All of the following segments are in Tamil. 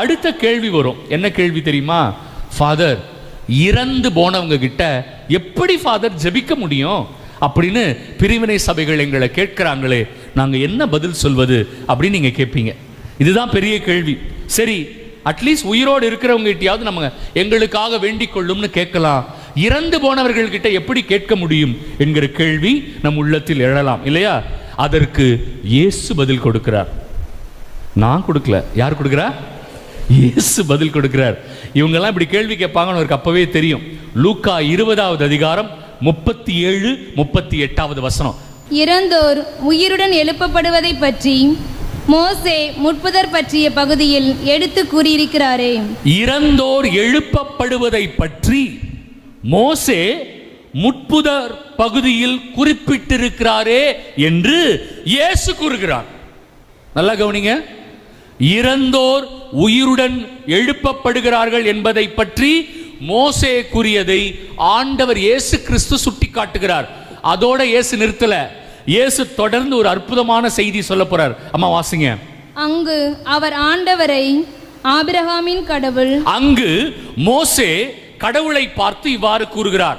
அடுத்த கேள்வி வரும். என்ன கேள்வி தெரியுமா? ஃபாதர் இறந்து போனவங்க கிட்ட எப்படி ஃபாதர் ஜெபிக்க முடியும்? அப்படின்னு பிரிவினை சபைகள் எங்களை கேட்கிறாங்களே நாங்கள் என்ன பதில் சொல்வது அப்படின்னு நீங்கள் கேட்பீங்க. இதுதான் பெரிய கேள்வி. சரி அட்லீஸ்ட் உயிரோடு இருக்கிறவங்க கிட்டயாவது நம்ம எங்களுக்காக வேண்டிக் கொள்ளும்னு கேட்கலாம். இறந்து போனவர்கள்கிட்ட எப்படி கேட்க முடியும் என்கிற கேள்வி நம் உள்ளத்தில் எழலாம் இல்லையா? அதற்கு இயேசு பதில் கொடுக்கிறார். நான் கொடுக்கல. யார் கொடுக்குறா? இயேசு பதில் கொடுக்கிறார். இவங்கெல்லாம் இப்படி கேள்வி கேட்பாங்கன்னு அவருக்கு அப்பவே தெரியும். லூக்கா இருபதாவது அதிகாரம் முப்பத்தி ஏழு முப்பத்தி எட்டாவது வசனம். இறந்தோர் உயிருடன் எழுப்பப்படுவதை பற்றி மோசே முட்புதர் பற்றிய பகுதியில் எடுத்து கூறியிருக்கிறாரே. இறந்தோர் எழுப்பப்படுவதை பற்றி மோசே முட்புதர் பகுதியில் குறிப்பிட்டிருக்கிறாரே என்று இயேசு கூறுகிறார். நல்லா கவனிங்க. இறந்தோர் உயிருடன் எழுப்பப்படுகிறார்கள் என்பதை பற்றி மோசே கூறியதை ஆண்டவர் இயேசு கிறிஸ்து சுட்டி காட்டுகிறார் அதோட இயேசு நிறுத்தல. இயேசு தொடர்ந்து ஒரு அற்புதமான செய்தி சொல்ல போறார். அம்மா வாசிங்க. அங்கு அவர் ஆண்டவரை ஆபிரகாமின் கடவுள் அங்கு மோசே கடவுளை பார்த்து இவ்வாறு கூறுகிறார்.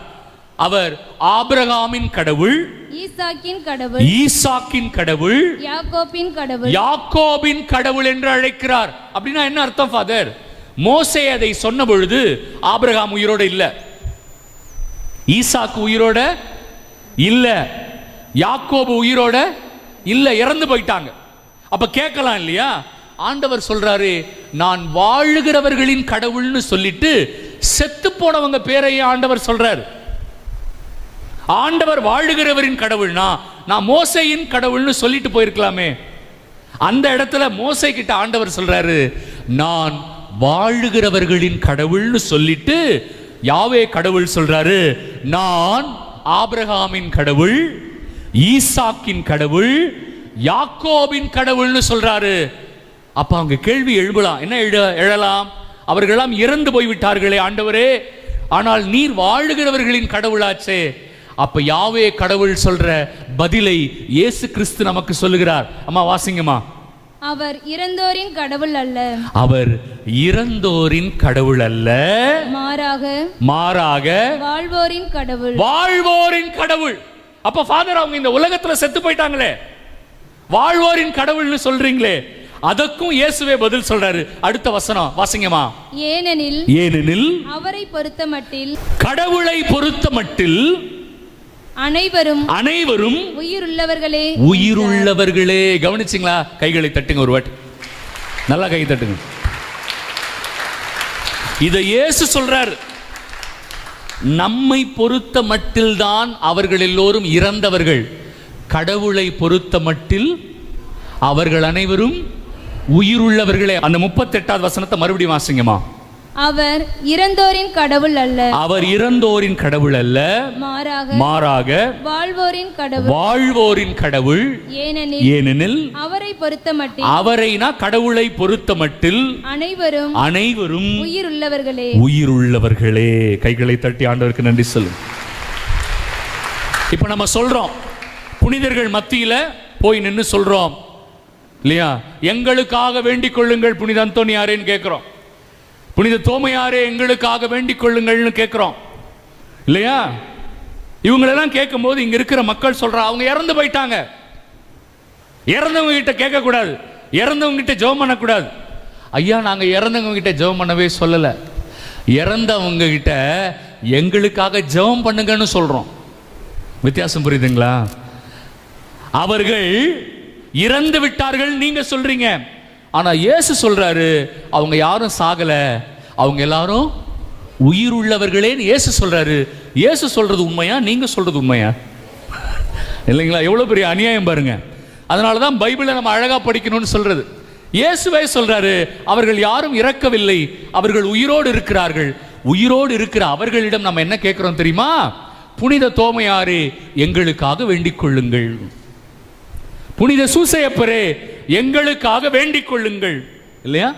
அவர் ஆபிரகாமின் கடவுள் ஈசாக்கின் கடவுள் ஈசாக்கின் கடவுள் யாக்கோப்பின் கடவுள். யாக்கோபின் கடவுள் என்று அழைக்கிறார். அப்படின்னா என்ன அர்த்தம் ஃபாதர் மோசே அதை சொன்ன பொழுது ஆபிரகாம் உயிரோட இல்ல. ஈசாக்கு உயிரோட இல்ல. யாக்கோபு உயிரோட இல்ல. இறந்து போயிட்டாங்க. அப்ப கேட்கலாம் இல்லையா? ஆண்டவர் சொல்றாரு நான் வாழுகிறவர்களின் கடவுள்னு சொல்லிட்டு செத்து போனவங்க பேரையே ஆண்டவர் சொல்றாரு. ஆண்டவர் வாழுகிறவரின் கடவுள்னா நான். மோசையின் கடவுள்னு சொல்லிட்டு போயிருக்கலாமே. அந்த இடத்துல மோசை கிட்ட ஆண்டவர் சொல்றாரு நான் வாழுகிறவர்களின் கடவுள்னு சொல்லிட்டு யாவே கடவுள் சொல்றாரு நான் ஆபிரகாமின் கடவுள் ஈசாக்கின் கடவுள் யாக்கோபின் கடவுள்னு சொல்றாரு. அப்ப அவங்க கேள்வி எழுபலாம் என்ன எழ எழலாம்? அவர்களெல்லாம் இறந்து போய்விட்டார்களே ஆண்டவரே. ஆனால் நீர் வாழுகிறவர்களின் கடவுளாச்சே. அப்ப யாவே கடவுள் சொல்ற பதிலை இயேசு கிறிஸ்து நமக்கு சொல்லுகிறார். அம்மா வாசிங்கம்மா. அவர் இறந்தோரின் கடவுள் அல்ல. அவர் இறந்தோரின் கடவுள் அல்ல. மாறாக மாறாக வாழ்வோரின் கடவுள். வாழ்வோரின் கடவுள். அப்ப ஃபாதர் அவங்க இந்த உலகத்துல செத்து போயிட்டாங்களே. வாழ்வோரின் கடவுள்னு சொல்றீங்களே. அதற்கும் இயேசுவே பதில் சொல்றாரு. அடுத்த வசனம் வாசிங்கம்மா. ஏனெனில் ஏனெனில் அவரை பொறுத்தமட்டில் கடவுளை பொறுத்த மட்டில் அனைவரும் அனைவரும் உயிருள்ளவர்களே. உயிருள்ளவர்களே. கவனிச்சிங்களா? கைகளை தட்டுங்க ஒரு வாட்டி. நல்லா கை தட்டுங்க. இதை இயேசு சொல்றார். நம்மை பொறுத்த மட்டில்தான் அவர்கள் எல்லோரும் இறந்தவர்கள். கடவுளை பொறுத்த மட்டில் அவர்கள் அனைவரும் உயிருள்ளவர்களே. அந்த முப்பத்தெட்டாவது வசனத்தை மறுபடியும் வாசிங்கம்மா. அவர் இறந்தோரின் கடவுள் அல்ல. அவர் இறந்தோரின் கடவுள் அல்ல. மாறாக மாறாக வாழ்வோரின் கடவுள். வாழ்வோரின் கடவுள். ஏனெனில் ஏனெனில் அவரை பொறுத்தமட்டில் அவரைனா கடவுளை பொறுத்த மட்டில் அனைவரும் அனைவரும் உயிருள்ளவர்களே. உயிருள்ளவர்களே. கைகளை தட்டி ஆண்டவருக்கு நன்றி சொல்லும். இப்ப நம்ம சொல்றோம். புனிதர்கள் மத்தியில போய் நின்னு சொல்றோம். இல்லையா? எங்களுக்காக வேண்டிக் கொள்ளுங்கள் புனித அந்தோனியாரேன்னு கேட்கிறோம் புனித தோமையாரே எங்களுக்காக வேண்டிக் கொள்ளுங்கள்னு கேட்குறோம் இல்லையா? இவங்களெல்லாம் கேட்கும்போது இங்க இருக்கிற மக்கள் சொல்கிறா அவங்க இறந்து போயிட்டாங்க. இறந்தவங்க கிட்ட கேட்கக்கூடாது இறந்தவங்க கிட்ட ஜெபம் பண்ணக்கூடாது. ஐயா நாங்க இறந்தவங்க கிட்ட ஜெபம் பண்ணவே சொல்லல. இறந்தவங்க கிட்ட எங்களுக்காக ஜெபம் பண்ணுங்கன்னு சொல்றோம். வித்தியாசம் புரியுதுங்களா? அவர்கள் இறந்து விட்டார்கள் நீங்க சொல்றீங்க. ஆனா இயேசு சொல்றாரு அவங்க யாரும் சாகல. அவங்க எல்லாரும் உயிர் உள்ளவர்களேன்னு இயேசு சொல்றாரு. இயேசு சொல்றது உண்மையா? நீங்க சொல்றது உண்மையா? இல்லைங்களா? எவ்வளோ பெரிய அநியாயம் பாருங்க. அதனால தான் பைபிளை நம்ம அழகாக படிக்கணும்னு சொல்றது. இயேசுவே சொல்றாரு அவர்கள் யாரும் இறக்கவில்லை. அவர்கள் உயிரோடு இருக்கிறார்கள். உயிரோடு இருக்கிற அவர்களிடம் நம்ம என்ன கேட்குறோம் தெரியுமா? புனித தோமையாரே எங்களுக்காக வேண்டிக் கொள்ளுங்கள். புனித சூசையப்பரே எங்களுக்காக வேண்டிக் கொள்ளுங்கள். இல்லையா?